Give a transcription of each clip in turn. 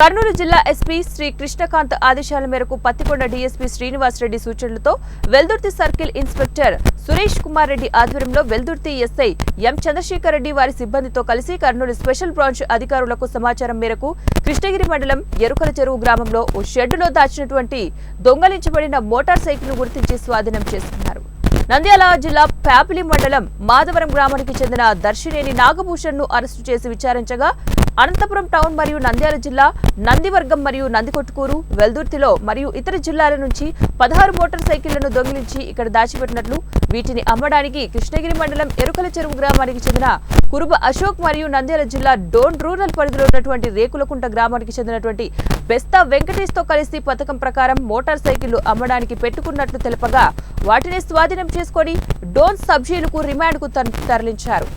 కర్నూలు జిల్లా ఎస్పీ శ్రీ కృష్ణకాంత్ ఆదేశాల మేరకు పత్తికొండ డీఎస్పీ శ్రీనివాస్ రెడ్డి సూచనలతో వెల్దుర్తి సర్కిల్ ఇన్స్పెక్టర్ సురేష్ కుమార్ రెడ్డి ఆధ్వర్యంలో వెల్దుర్తి ఎస్ఐ ఎం చంద్రశేఖర్ రెడ్డి వారి సిబ్బందితో కలిసి కర్నూలు స్పెషల్ బ్రాంచ్ అధికారులకు సమాచారం మేరకు కృష్ణగిరి మండలం ఎరుకల చెరువు గ్రామంలో ఓ షెడ్డులో దాచినటువంటి దొంగలించబడిన మోటార్ సైకిల్ గుర్తించి స్వాధీనం చేసుకున్నారు. నంద్యాల జిల్లా ప్యాపిలి మండలం మాధవరం గ్రామానికి చెందిన దర్శినేని నాగభూషణ్ను అరెస్టు చేసి విచారించగా అనంతపురం టౌన్ మరియు నంద్యాల జిల్లా నందివర్గం మరియు నందికొట్టుకూరు వెల్దుర్తిలో మరియు ఇతర జిల్లాల నుంచి పదహారు మోటార్ సైకిళ్ళను దొంగిలించి ఇక్కడ దాచిపెట్టినట్లు వీటిని అమ్మడానికి కృష్ణగిరి మండలం ఎరుకల చెరువు గ్రామానికి చెందిన కురుబ అశోక్ మరియు నంద్యాల జిల్లా డోన్ రూరల్ పరిధిలో ఉన్నటువంటి రేకులకుంట గ్రామానికి చెందినటువంటి బెస్తా వెంకటేష్తో కలిసి పథకం ప్రకారం మోటార్ సైకిళ్ళు అమ్మడానికి పెట్టుకున్నట్లు తెలపగా వాటిని స్వాధీనం చేసుకుని డోన్ సబ్జీలకు రిమాండ్కు తరలించారు.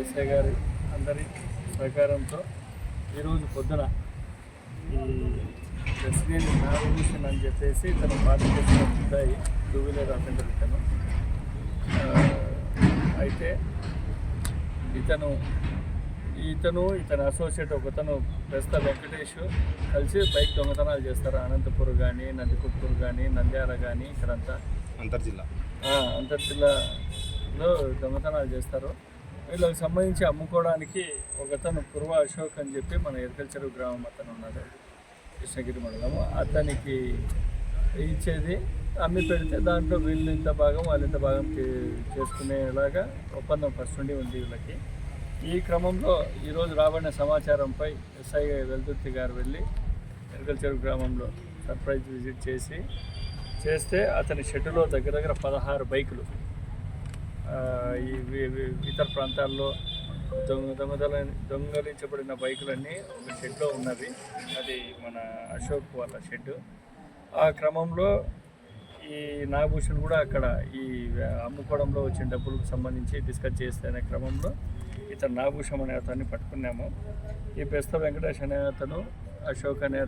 ఎస్ఐ గారి అందరి సహకారంతో ఈరోజు పొద్దున ఈ ప్రెసిడెంట్ నాగభూషణ్ అని చెప్పేసి ఇతను పార్టీ చేసిన ఉంటాయి టూ వీలర్ అఫెండర్ ఇతను. అయితే ఇతను ఇతను ఇతని అసోసియేట్ ఒకతను ప్రస్తుత వెంకటేష్ కలిసి బైక్ దొంగతనాలు చేస్తారు. అనంతపూర్ కానీ నందికొట్కూరు కానీ నంద్యాల కానీ ఇక్కడంతా. అంతర్జిల్లా. ఆ, అంతర్ జిల్లాలో దొంగతనాలు చేస్తారు. వీళ్ళకి సంబంధించి అమ్ముకోవడానికి ఒకతను కుర్వ అశోక్ అని చెప్పి మన ఎరకల్చెరు గ్రామం అతను ఉన్నాడు కృష్ణగిరి మండలం అతనికి ఇచ్చేది అమ్మి పెడితే దాంట్లో వీళ్ళు ఇంత భాగం వాళ్ళు ఇంత భాగం చేసుకునేలాగా ఒప్పందం ఫస్ట్ నుండి ఉంది వీళ్ళకి. ఈ క్రమంలో ఈరోజు రాబడిన సమాచారంపై ఎస్ఐ వెల్దుర్తి గారు వెళ్ళి ఎరకల్చెరు గ్రామంలో సర్ప్రైజ్ విజిట్ చేసి చేస్తే అతని షెడ్డులో దగ్గర దగ్గర పదహారు బైకులు ఈ ఇతర ప్రాంతాల్లో దొంగ దొంగదల దొంగలించబడిన బైకులన్నీ ఒక షెడ్లో ఉన్నది అది మన అశోక్ వాళ్ళ షెడ్ ఆ క్రమంలో ఈ నాగభూషణ్ కూడా అక్కడ ఈ అమ్ముకోవడంలో వచ్చిన డబ్బులకు సంబంధించి డిస్కస్ చేస్తే క్రమంలో ఇతను నాగభూషణ్ అనే అతన్ని పట్టుకున్నాము. ఈ పెస్త వెంకటేష్ అనే అతను అశోక్ అనే